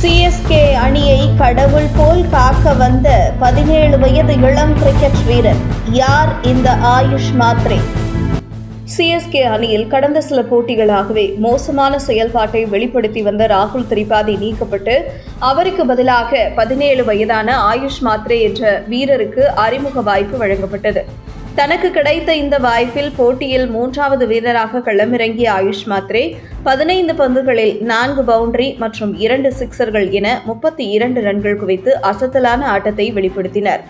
CSK அணியை கடவுள் போல் காக்க வந்த பதினேழு வயது இளம் கிரிக்கெட் வீரர். யார் இந்த ஆயுஷ் மாத்ரே? சிஎஸ்கே அணியில் கடந்த சில போட்டிகளாகவே மோசமான செயல்பாட்டை வெளிப்படுத்தி வந்த ராகுல் திரிபாதி நீக்கப்பட்டு அவருக்கு பதிலாக பதினேழு வயதான ஆயுஷ் மாத்ரே என்ற வீரருக்கு அறிமுக வாய்ப்பு வழங்கப்பட்டது. தனக்கு கிடைத்த இந்த வாய்ப்பில் போட்டியில் மூன்றாவது வீரராக களமிறங்கிய ஆயுஷ் மாத்ரே பதினைந்து பந்துகளில் நான்கு பவுண்டரி மற்றும் இரண்டு சிக்சர்கள் என முப்பத்தி இரண்டு ரன்கள் குவித்து அசத்தலான ஆட்டத்தை வெளிப்படுத்தினர்.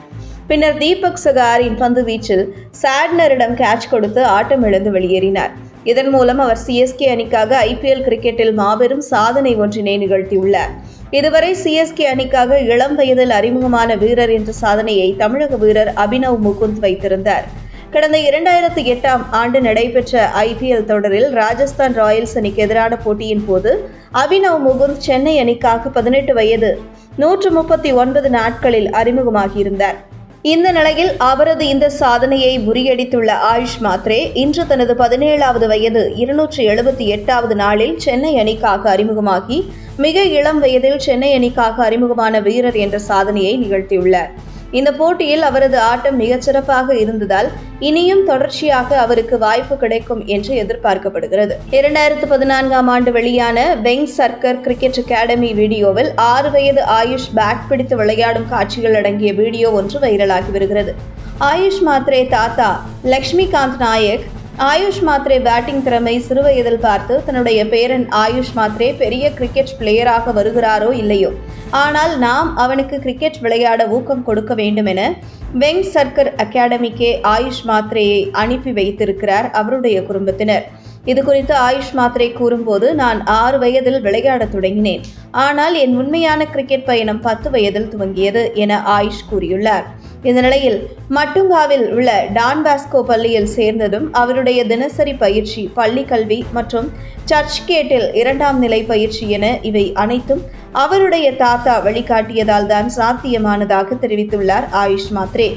பின்னர் தீபக் சகாரின் பந்து வீச்சில் சாட்னரிடம் கேட்ச் கொடுத்து ஆட்டம் இழந்து வெளியேறினார். இதன் மூலம் அவர் சிஎஸ்கே அணிக்காக ஐபிஎல் கிரிக்கெட்டில் மாபெரும் சாதனை ஒன்றினை நிகழ்த்தியுள்ளார். இதுவரை சிஎஸ்கே அணிக்காக இளம் வயதில் அறிமுகமான வீரர் என்ற சாதனையை தமிழக வீரர் அபினவ் முகுந்த் வைத்திருந்தார். கடந்த இரண்டாயிரத்தி எட்டாம் ஆண்டு நடைபெற்ற ஐபிஎல் தொடரில் ராஜஸ்தான் ராயல்ஸ் அணிக்கு எதிரான போட்டியின் போது அபினவ் முகுந்த் சென்னை அணிக்காக பதினெட்டு வயது நூற்று முப்பத்தி ஒன்பது நாட்களில் அறிமுகமாகியிருந்தார். இந்த நிலையில் அவரது இந்த சாதனையை முறியடித்துள்ள ஆயுஷ் மாத்ரே இன்று தனது பதினேழாவது வயது இருநூற்றி எழுபத்தி எட்டாவது நாளில் சென்னை அணிக்காக அறிமுகமாகி மிக இளம் வயதில் சென்னை அணிக்காக அறிமுகமான வீரர் என்ற சாதனையை நிகழ்த்தியுள்ளார். இந்த போட்டியில் அவரது ஆட்டம் மிகச்சிறப்பாக இருந்ததால் இனியும் தொடர்ச்சியாக அவருக்கு வாய்ப்பு கிடைக்கும் என்று எதிர்பார்க்கப்படுகிறது. இரண்டாயிரத்து பதினான்காம் ஆண்டு வெளியான பெங் சர்க்கர் கிரிக்கெட் அகாடமி வீடியோவில் ஆறு வயது ஆயுஷ் பேட் பிடித்து விளையாடும் காட்சிகள் அடங்கிய வீடியோ ஒன்று வைரலாகி வருகிறது. ஆயுஷ் மாத்ரே தாத்தா லக்ஷ்மிகாந்த் நாயக் ஆயுஷ் மாத்ரே பேட்டிங் திறமை சிறுவயதில் பார்த்து தன்னுடைய பேரன் ஆயுஷ் மாத்ரே பெரிய கிரிக்கெட் பிளேயராக வருகிறாரோ இல்லையோ? ஆனால் நாம் அவனுக்கு கிரிக்கெட் விளையாட ஊக்கம் கொடுக்க வேண்டும் என வெங் சர்க்கர் அகாடமிக்கே ஆயுஷ் மாத்ரேயை அனுப்பி வைத்திருக்கிறார் அவருடைய குடும்பத்தினர். இது குறித்து ஆயுஷ் மாத்ரே கூறும்போது நான் ஆறு வயதில் விளையாடத் தொடங்கினேன். ஆனால் என் உண்மையான கிரிக்கெட் பயணம் பத்து வயதில் துவங்கியது என ஆயுஷ் கூறியுள்ளார். இந்த நிலையில் மட்டுங்காவில் உள்ள டான் பாஸ்கோ பள்ளியில் சேர்ந்ததும் அவருடைய தினசரி பயிற்சி பள்ளி கல்வி மற்றும் சர்ச் கேட்டில் இரண்டாம் நிலை பயிற்சி என இவை அனைத்தும் அவருடைய தாத்தா வழிகாட்டியதால் தான் சாத்தியமானதாக தெரிவித்துள்ளார் ஆயுஷ் மாத்ரே.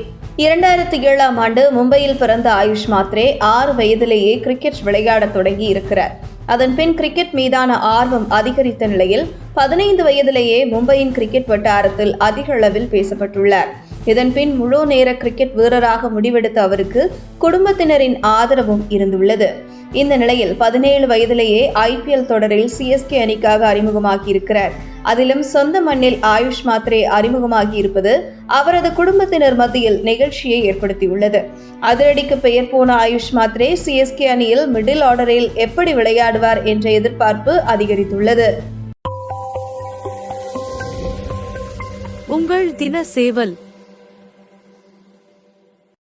இரண்டாயிரத்தி ஏழாம் ஆண்டு மும்பையில் பிறந்த ஆயுஷ் மாத்ரே ஆறு வயதிலேயே கிரிக்கெட் விளையாடத் தொடங்கி இருக்கிறார். அதன்பின் கிரிக்கெட் மீதான ஆர்வம் அதிகரித்த நிலையில் பதினைந்து வயதிலேயே மும்பையின் கிரிக்கெட் வட்டாரத்தில் அதிக அளவில் பேசப்பட்டுள்ளார். இதன்பின் முழு நேர கிரிக்கெட் வீரராக முடிவெடுத்த அவருக்கு குடும்பத்தினரின் ஆதரவும் இருந்துள்ளது. இந்த நிலையில் பதினேழு வயதிலேயே ஐபிஎல் தொடரில் சிஎஸ்கே அணிக்காக அறிமுகமாகியிருக்கிறார். அதிலும் சொந்த மண்ணில் ஆயுஷ் மாத்ரே அறிமுகமாகி இருப்பது அவரது குடும்பத்தினர் மத்தியில் நிகழ்ச்சியை ஏற்படுத்தியுள்ளது. அதிரடிக்கு பெயர் போன ஆயுஷ் மாத்ரே சிஎஸ்கே அணியில் மிடில் ஆர்டரில் எப்படி விளையாடுவார் என்ற எதிர்பார்ப்பு அதிகரித்துள்ளது. உங்கள் தின சேவல்